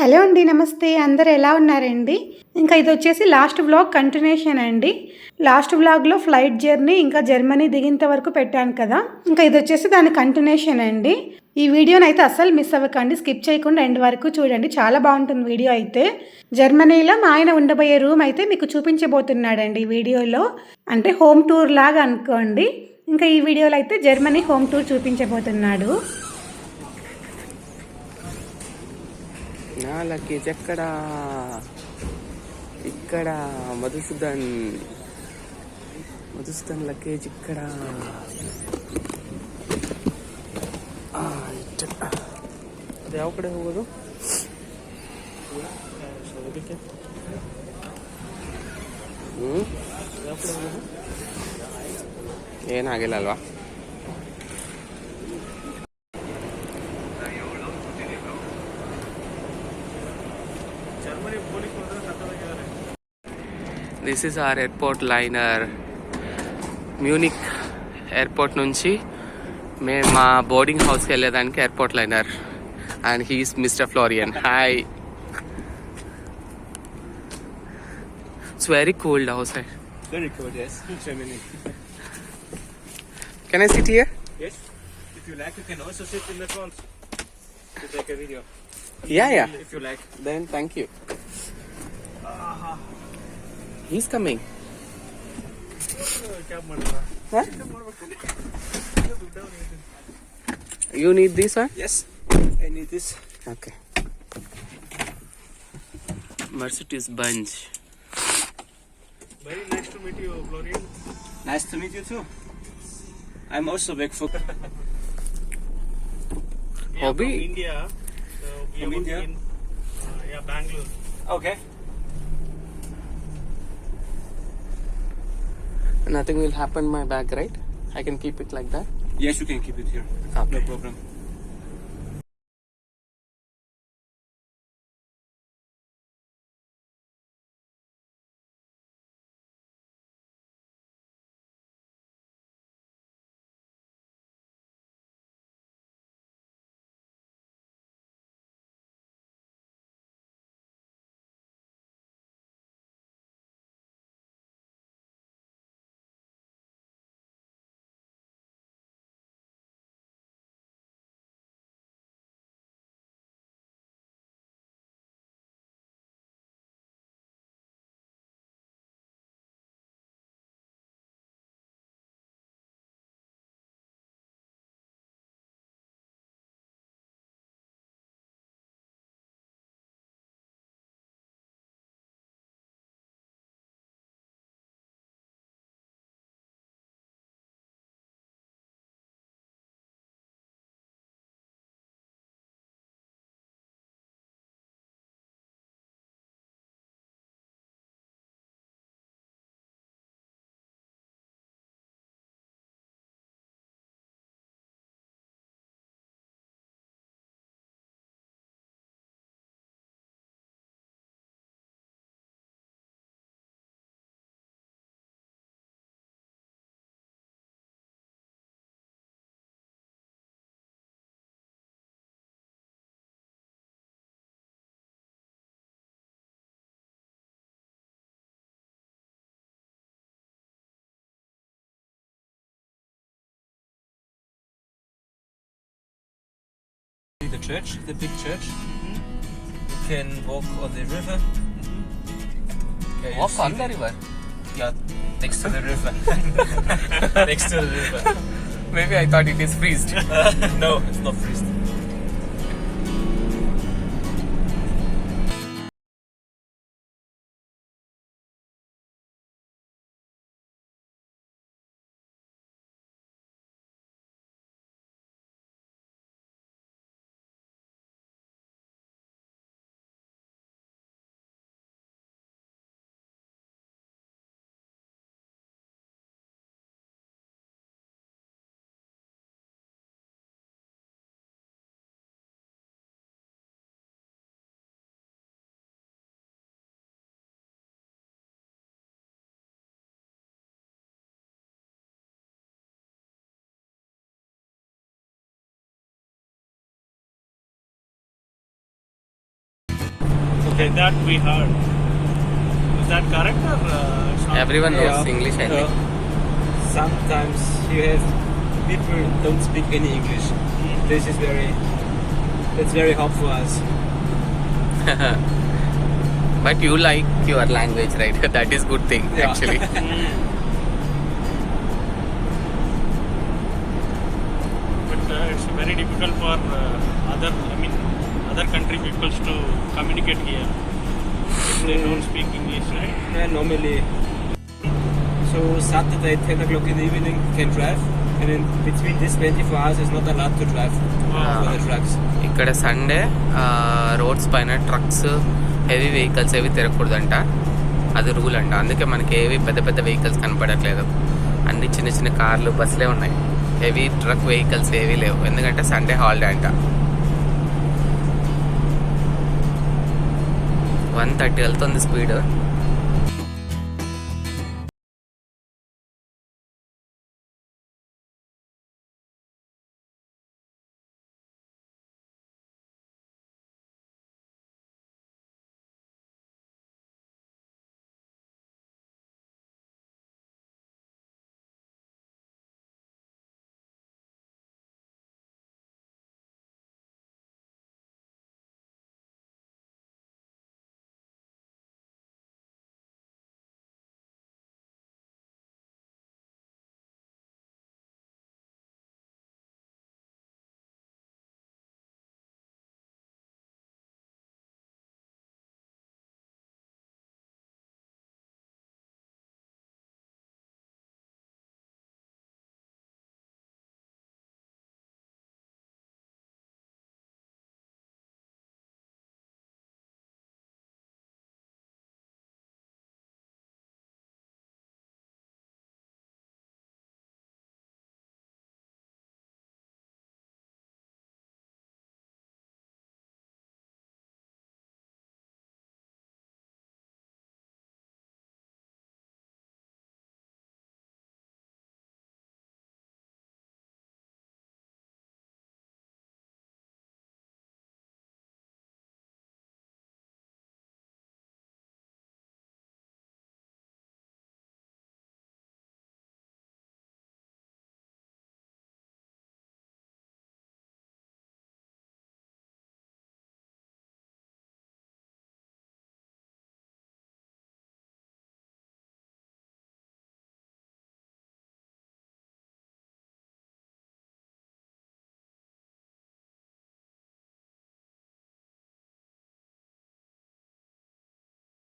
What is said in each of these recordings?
Hello అండి నమస్తే. అందరు ఎలా ఉన్నారండి? ఇంకా ఇది వచ్చేసి లాస్ట్ వ్లాగ్ కంటిన్యూషన్ అండి. లాస్ట్ వ్లాగ్లో ఫ్లైట్ జర్నీ ఇంకా జర్మనీ దిగేంత వరకు పెట్టాను కదా. ఇంకా ఇది వచ్చేసి దాని కంటిన్యూషన్ అండి. ఈ వీడియోని అయితే అస్సలు మిస్ అవ్వకండి. స్కిప్ చేయకుండా ఎండ్ వరకు చూడండి. చాలా బాగుంటుంది వీడియో అయితే. జర్మనీలో మా ఆయన ఉండబోయే రూమ్ అయితే మీకు చూపించబోతున్నాడండి ఈ వీడియోలో. అంటే హోమ్ టూర్ లాగా అనుకోండి. ఇంకా ఈ వీడియోలో అయితే జర్మనీ హోమ్ టూర్ చూపించబోతున్నాడు. నా లగేజ్ ఎక్కడ ఇక్కడ మధుసూదన్ మధుసూదన్ లగేజ్ ఇక్కడ ಆ, ಇಟ್ಟು. ಅದು ಯಾವ ಕಡೆ ಹೋಗೋದು ಹ್ಮ್ ಏನಾಗಿಲ್ಲ ಅಲ್ವಾ This is our airport liner Munich airport నుంచి మేము మా బోర్డింగ్ హౌస్కి వెళ్ళేదానికి airport liner and he's mister Florian hi it's very cold outside Very cold, yes. Germany. Can I sit here Yes. If you like, you can also sit in the front to take a video. Yeah yeah If you like. Then thank He's coming. Huh? You need this, sir? Yes, I need this. Okay. Mercedes Benz. Very nice to meet you, Florian. Nice to meet you too. I'm also back for hobby. India. So we from India. In, uh, yeah, Bangalore. Okay. Nothing will happen my bag, right? I can keep it like that. Yes, you can keep it here. Okay. No problem. Church, the big church. You can walk on the river. Yeah, you Walk on the river. Yeah, next to the river. next to the river. Maybe I thought it is freezed. no, it's not freezed. Okay, that we heard. Is that correct or? Uh. Everyone knows Yeah. English, I think. Uh, sometimes you have people don't speak any English. This is very that's very hard for us. But you like your language, right? that is good thing Yeah. actually. But uh, it's very difficult for uh, other, I mean, other country peoples to communicate here if they don't speak English, right? Yeah, normally. So Saturday, 10 o'clock in the evening, can drive, and in between this 24 hours is not allowed to drive Ah. for the trucks. ఇక్కడ Sunday roads పైన trucks heavy vehicles ఏవి తిరగకూడదంట అది rule అంట అందుకే మనకి ఏవి పెద్ద పెద్ద వెహికల్స్ కనపడట్లేదు అన్ని చిన్న చిన్న కార్లు బస్సులే ఉన్నాయి హెవీ ట్రక్ వెహికల్స్ ఏవీ లేవు ఎందుకంటే సండే హాలిడే అంట వన్ థర్టీ వెళ్తుంది స్పీడ్.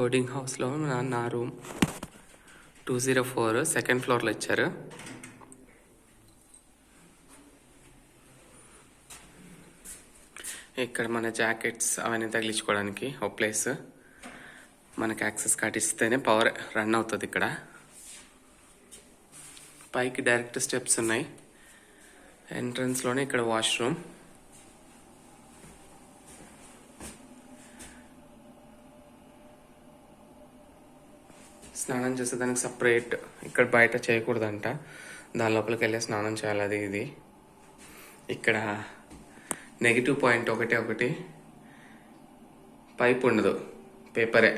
బోర్డింగ్ హౌస్లో నా room two zero four second ఫ్లోర్లో ఇచ్చారు. ఇక్కడ మన జాకెట్స్ అవన్నీ తగిలించుకోవడానికి ఒక ప్లేస్ మనకి యాక్సెస్ కార్డ్ ఇస్తేనే పవర్ రన్ అవుతుంది ఇక్కడ. పైకి డైరెక్ట్ స్టెప్స్ ఉన్నాయి. ఎంట్రన్స్లోనే ఇక్కడ వాష్రూమ్ స్నానం చేసేదానికి సపరేట్ ఇక్కడ బయట చేయకూడదంట. దాని లోపలికి వెళ్ళి స్నానం చేయాలి అది ఇది. ఇక్కడ నెగిటివ్ పాయింట్ ఒకటి ఒకటి. పైప్ ఉండదు. పేపరే.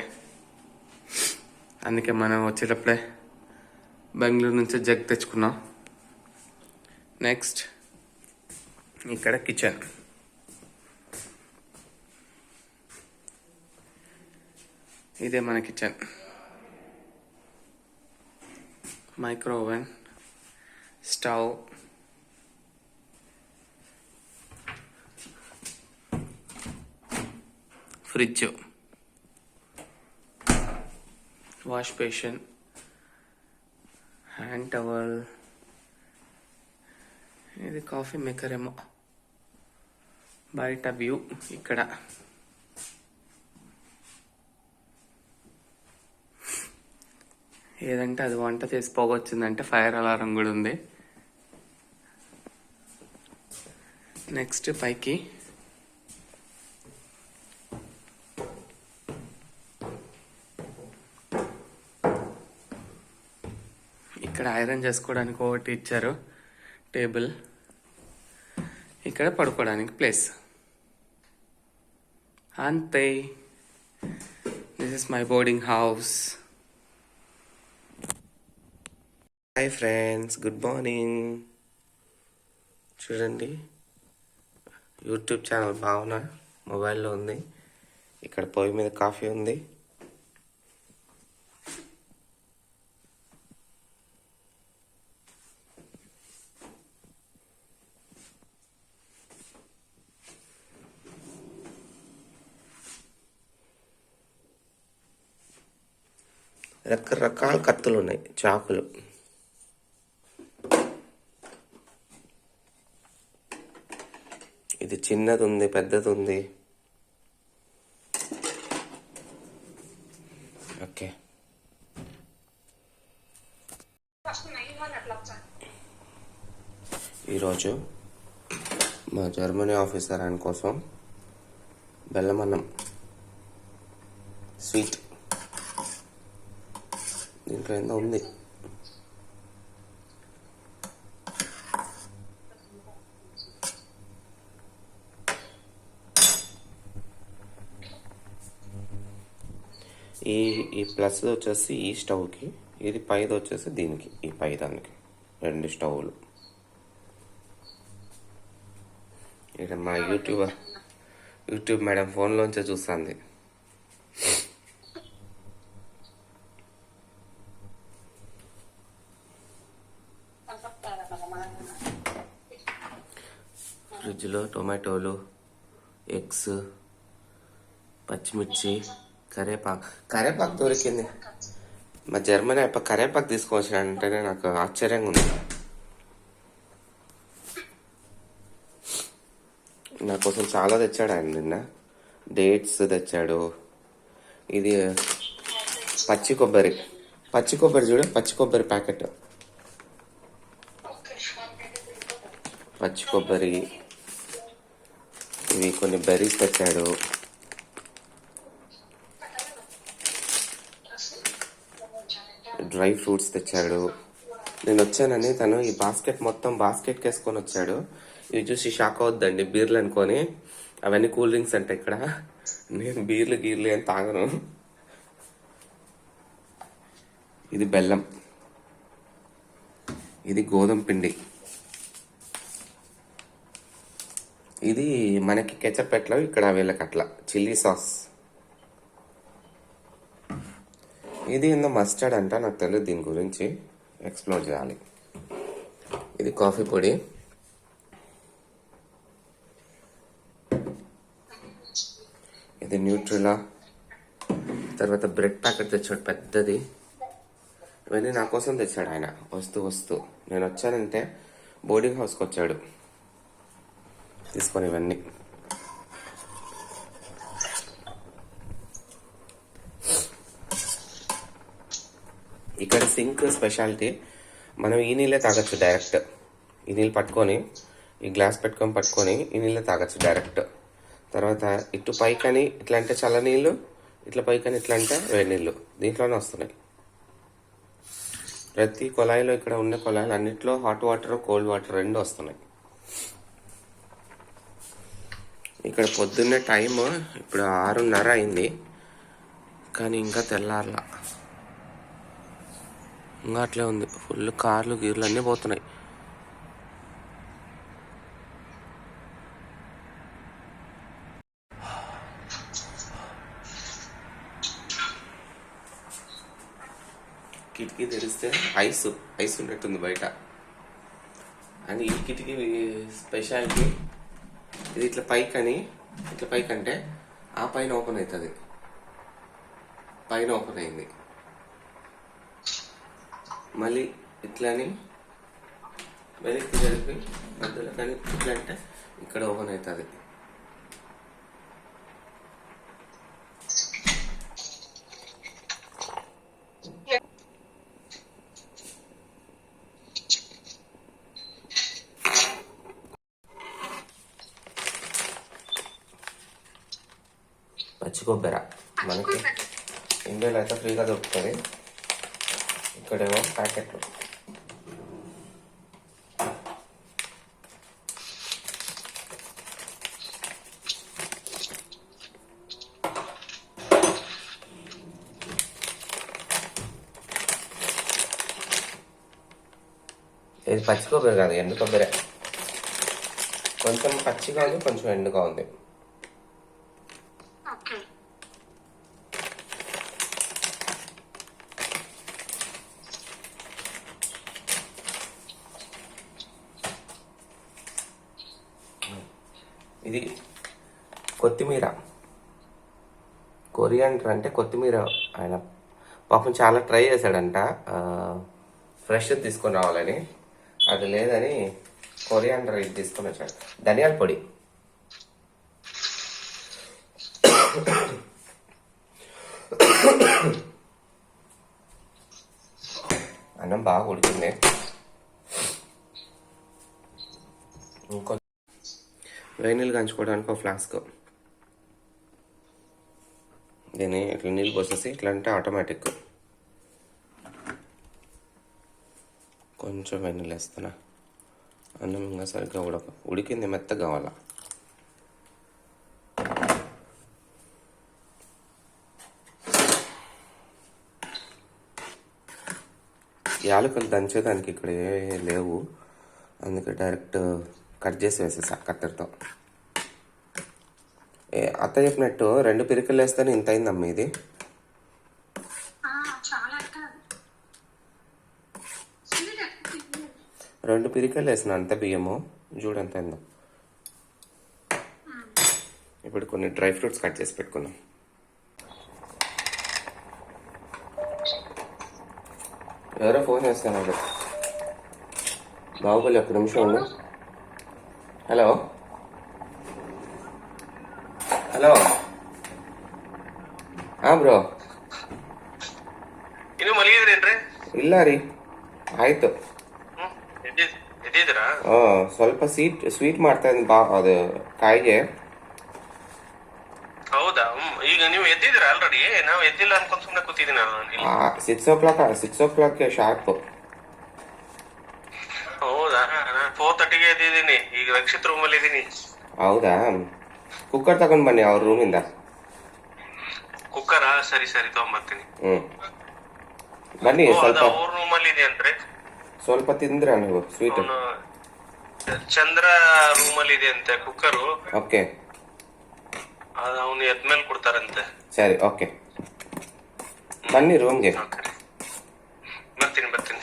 అందుకే మనం వచ్చేటప్పుడే బెంగళూరు నుంచి జగ్ తెచ్చుకున్నాం. నెక్స్ట్ ఇక్కడ కిచెన్ ఇదే మన kitchen micro oven stove. Fridge. Wash basin. Hand towel. ఇది కాఫీ మేకర్ ఏమో. బయట వ్యూ ఇక్కడ. ఏదంటే అది వంట చేసి ఫైర్ అలారం కూడా ఉంది. నెక్స్ట్ పైకి. ఇక్కడ ఐరన్ చేసుకోవడానికి ఒకటి ఇచ్చారు. టేబుల్. ఇక్కడ పడుకోవడానికి ప్లేస్. అంతే. This is my boarding house hi friends good morning. చూడండి యూట్యూబ్ ఛానల్ భావన మొబైల్లో ఉంది. ఇక్కడ పొయ్యి మీద కాఫీ ఉంది. రకరకాల కత్తులు ఉన్నాయి చాకులు ఇది చిన్నది ఉంది పెద్దది ఉంది ఓకే. ఈరోజు మా జర్మనీ ఆఫీసర్ ఆయన కోసం బెల్లమన్నం స్వీట్. దీంట్లో ఏందో ఉంది. ఈ ప్లస్ వచ్చేసి ఈ స్టవ్కి ఇది పైది వచ్చేసి దీనికి ఈ పై దానికి రెండు స్టవ్లు. ఇక్కడ మా యూట్యూబర్ యూట్యూబ్ మేడం ఫోన్లోంచే చూస్తుంది. ఫ్రిడ్జ్లో టొమాటోలు ఎగ్స్ పచ్చిమిర్చి కరేపాకు. కరేపాకు దొరికింది. మా జర్మనీ అప్ప కరేపాకు తీసుకొచ్చాడంటేనే నాకు ఆశ్చర్యంగా ఉంది నా కోసం చాలా తెచ్చాడు ఆయన నిన్న. డేట్స్ తెచ్చాడు. ఇది పచ్చి కొబ్బరి. పచ్చి కొబ్బరి చూడు పచ్చి కొబ్బరి ప్యాకెట్. పచ్చి కొబ్బరి. ఇవి కొన్ని బెర్రీస్ తెచ్చాడు. డ్రై ఫ్రూట్స్ తెచ్చాడు. నేను వచ్చానని తను ఈ బాస్కెట్ మొత్తం బాస్కెట్ వేసుకొని వచ్చాడు. ఇవి చూసి షాక్ అవుద్దండి. బీర్లు అనుకొని. అవన్నీ కూల్ డ్రింక్స్ అంటే ఇక్కడ. నేను బీర్లు గీర్లు ఏం తాగను. ఇది బెల్లం. ఇది గోధుమ పిండి. ఇది మనకి కెచప్ ఎట్లా? ఇక్కడ వీళ్ళకి అట్లా. Chilli sauce. ఇది ఏందో మస్టర్డ్ అంట నాకు తెలియదు దీని గురించి. ఎక్స్ప్లోర్ చేయాలి. ఇది కాఫీ పొడి. ఇది న్యూట్రిలా తర్వాత బ్రెడ్ ప్యాకెట్ తెచ్చాడు పెద్దది. ఇవన్నీ నా కోసం తెచ్చాడు ఆయన. వస్తూ వస్తూ. నేను వచ్చానంటే బోర్డింగ్ హౌస్కి వచ్చాడు తీసుకొని ఇవన్నీ ఇక్కడ సింక్ స్పెషాలిటీ. మనం ఈ నీళ్ళే తాగొచ్చు డైరెక్ట్. ఈ నీళ్ళు పట్టుకొని ఈ గ్లాస్ పెట్టుకొని పట్టుకొని ఈ నీళ్ళే తాగొచ్చు డైరెక్ట్. తర్వాత ఇటు పైకని ఇట్లా అంటే చల్ల నీళ్ళు ఇట్లా పైకని ఇట్లా అంటే వేడి నీళ్ళు. దీంట్లోనే వస్తున్నాయి. ప్రతి కుళాయిలో ఇక్కడ ఉన్న కుళాయిలు అన్నింటిలో హాట్ వాటర్ కోల్డ్ వాటర్ రెండు వస్తున్నాయి. ఇక్కడ పొద్దున్నే టైం ఇప్పుడు ఆరున్నర అయింది. కానీ ఇంకా తెల్లారలా. ఇంకా అట్లే ఉంది. ఫుల్ కార్లు గీర్లు అన్నీ పోతున్నాయి. కిటికీ తెరిస్తే ఐస్ ఐస్ ఉన్నట్టుంది బయట. అండ్ ఈ కిటికీ స్పెషాలిటీ ఇది ఇట్లా పైకి అని ఇట్లా పైకి అంటే ఆ పైన ఓపెన్ అవుతుంది పైన ఓపెన్ అయింది. మళ్ళీ ఇట్లని వెనక్కి జరిపి మధ్యలో కానీ ఇట్లా అంటే ఇక్కడ ఓపెన్ అవుతుంది. పచ్చి కొబ్బరి. మనకి ఇండియాలో అయితే ఫ్రీగా దొరుకుతుంది. ఇక్కడేమో ప్యాకెట్లు. ఇది పచ్చి కొబ్బరి కాదు ఎండు కొబ్బరి. కొంచెం పచ్చిగా ఉంది కొంచెం ఎండుగా ఉంది. కొత్తిమీర. కొరియాండర్ అంటే కొత్తిమీర ఆయన పాపం చాలా ట్రై చేశాడంట. ఫ్రెష్ తీసుకొని రావాలని. అది లేదని కొరియాండర్ ఇది తీసుకొని వచ్చాడు. ధనియాల పొడి. అన్నం బాగా ఉడికింది. ఇంకో వేడి నీళ్ళు కంచుకోవడానికి ఒక ఫ్లాస్క్ దీన్ని ఇట్లా నీళ్ళు పోసేసి ఇట్లా అంటే ఆటోమేటిక్ కొంచెం వేడి వేస్తున్నా. అన్నం ఇంకా సరిగ్గా ఉడక ఉడికింది మెత్తగా కావాలా. యాలకులు దంచేదానికి ఇక్కడ ఏ లేవు. అందుకే డైరెక్ట్ కట్ చేసి వేసేసా కత్తెరతో. అత్త చెప్పినట్టు రెండు పిరికలు వేస్తేనే ఇంత అయిందమ్మా ఇది. రెండు పిరికలు వేసిన అంత బియ్యము. చూడు ఎంత అయిందో. ఇప్పుడు కొన్ని డ్రై ఫ్రూట్స్ కట్ చేసి పెట్టుకున్నాం ఎవరో ఫోన్ చేస్తున్నారు? బాహుబలి ఒక్క నిమిషం హలో? ಹಲೋ. ಹಾ ಬ್ರೋ. ಇನ್ನು ಮಲಗಿದ್ರೇನ್ರಿ? ಇಲ್ಲ ರೀ. ಆಯ್ತು. ಹ್ಮ್ ಎದ್ದಿದ್ ಎದ್ದಿದ್ರಾ ಹಾಂ ಸ್ವಲ್ಪ ಸ್ವೀಟ್ ಸ್ವೀಟ್ ಮಾಡ್ತಾ ಇದ್ದೀನಿ ಬಾ ಅದು ಕಾಯಿಗೆ. ಹೌದಾ? ಹ್ಮ್ ಈಗ ನೀವು ಎದ್ದಿದ್ರಾ ಆಲ್ರೆಡಿ ನಾವು ಎದ್ದಿಲ್ಲ ಅನ್ಕೊಂಡ್ ಸುಮ್ಮನೆ ಕೂತಿದ್ದೀನಿ ನಾನು ಇಲ್ಲಿ. ಸಿಕ್ಸ್ ಓ ಕ್ಲಾಕ್ ಸಿಕ್ಸ್ ಓ ಕ್ಲಾಕ್ಗೆ ಶಾರ್ಪ್ ಹೌದಾ? ನಾನು ಫೋರ್ ತರ್ಟಿಗೆ ಎದ್ದಿದ್ದೀನಿ. ಈಗ ರಕ್ಷಿತ್ ರೂಮಲ್ಲಿ ಅಲ್ಲಿ ಇದ್ದೀನಿ ಹೌದಾ? ಕುಕ್ಕರ್ ತಗೊಂಡ್ ಬನ್ನಿ ಅವ್ರ ರೂಮಿಂದ ಕುಕ್ಕರಾ ಸರಿ ಸರಿ ತಗೊಂಬರ್ತೀನಿ. ಹ್ಞೂ ಬನ್ನಿ ಓ, ಅದ ಸ್ವಲ್ಪ ಅವ್ರ ರೂಮ್ ಅಲ್ಲಿ ಇದೆ ಅಂತ್ರಿ ಸ್ವಲ್ಪ ತಿಂದ್ರೆ ನೀವು ಸ್ವೀಟ್ ಅವನು ಚಂದ್ರ ರೂಮ್ ಅಲ್ಲಿ ಇದೆ ಅಂತೆ ಕುಕ್ಕರು ಓಕೆ. ಅದು ಅವನು ಎದ್ಮೇಲೆ ಕೊಡ್ತಾರಂತೆ. ಸರಿ ಓಕೆ. ಬನ್ನಿ ರೂಮ್ಗೆ ಬರ್ತೀನಿ ಬರ್ತೀನಿ.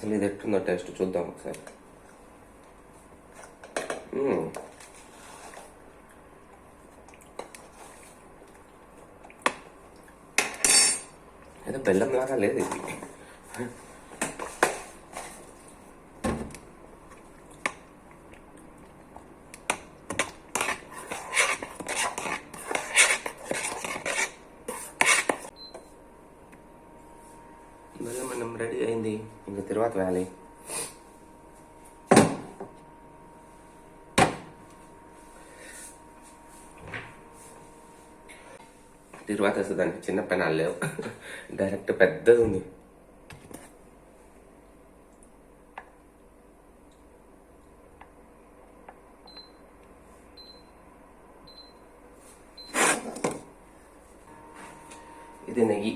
అసలు ఇది ఎట్టుందో టేస్ట్ చూద్దాం ఒకసారి. ఏదో బెల్లం లాగా లేదు ఇది బెల్లం అన్నం రెడీ అయింది ఇంక తర్వాత వేయాలి తర్వాత అసలు దానికి చిన్న పెనాలు లేవు డైరెక్ట్ పెద్దది ఉంది ఇది నెయ్యి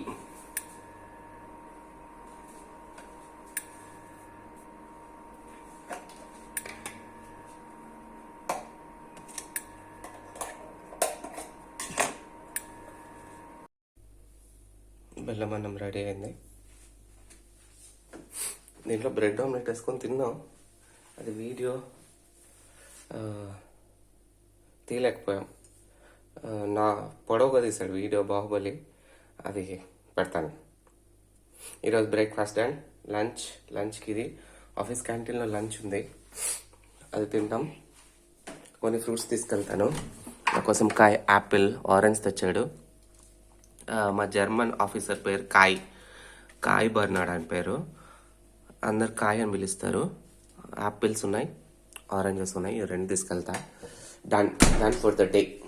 బెల్లం మనం రెడీ అయింది. దీంట్లో బ్రెడ్ ఆమ్లెట్ వేసుకొని తిన్నాం. అది వీడియో తీయలేకపోయాం. నా పొడవుగా తీశాడు వీడియో బాహుబలి. అది పెడతాను. ఈరోజు బ్రేక్ఫాస్ట్ అండ్ లంచ్ లంచ్కి ఇది ఆఫీస్ క్యాంటీన్లో లంచ్ ఉంది. అది తింటాం. కొన్ని ఫ్రూట్స్ తీసుకెళ్తాను. నా కోసం కాయ్ యాపిల్ ఆరెంజ్ తెచ్చాడు. మా జర్మన్ ఆఫీసర్ పేరు కాయ్. కాయ్ బర్నాడ్ అని పేరు. అందరు కాయ్ అని పిలుస్తారు. యాపిల్స్ ఉన్నాయి ఆరెంజెస్ ఉన్నాయి రెండు తీసుకెళ్తా. Done done for the day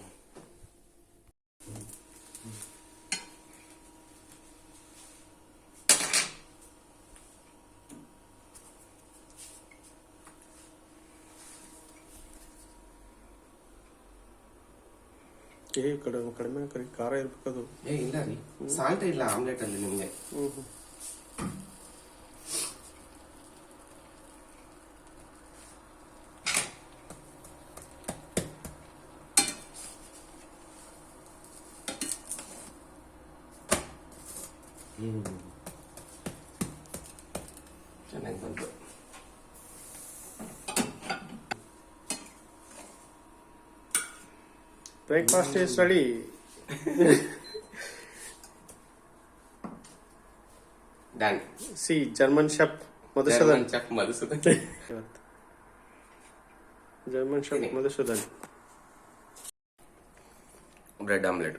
ಏ ಕಡೆ ಕಡಿಮೆ ಇರಬೇಕು ಖಾರ ಇರ್ಬೇಕದು ಏ ಇಲ್ಲ ರೀ. ಸಾಲ್ಟ್ ಇಲ್ಲ ಆಮ್ಲೆಟ್ ಅಲ್ಲಿ ನಿಮಗೆ. first is study. Done. See, German chef Madhusudan. German chef Madhusudan. German chef Madhusudan. Bread omelette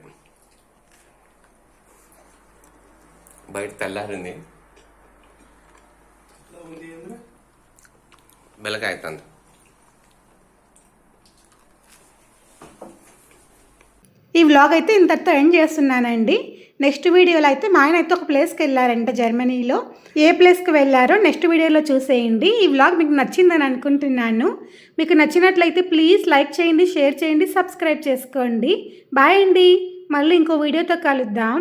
బయట తెల్లారింది బెలకాయ తండ్రి ఈ వ్లాగ్ అయితే ఇంతటితో ఎండ్ చేస్తున్నానండి. నెక్స్ట్ వీడియోలో అయితే మా ఆయన అయితే ఒక ప్లేస్కి వెళ్ళారంట జర్మనీలో. ఏ ప్లేస్కి వెళ్ళారో నెక్స్ట్ వీడియోలో చూసేయండి. ఈ వ్లాగ్ మీకు నచ్చిందని అనుకుంటున్నాను. మీకు నచ్చినట్లయితే ప్లీజ్ లైక్ చేయండి షేర్ చేయండి సబ్స్క్రైబ్ చేసుకోండి. బాయ్ అండి. మళ్ళీ ఇంకో వీడియోతో కలుద్దాం.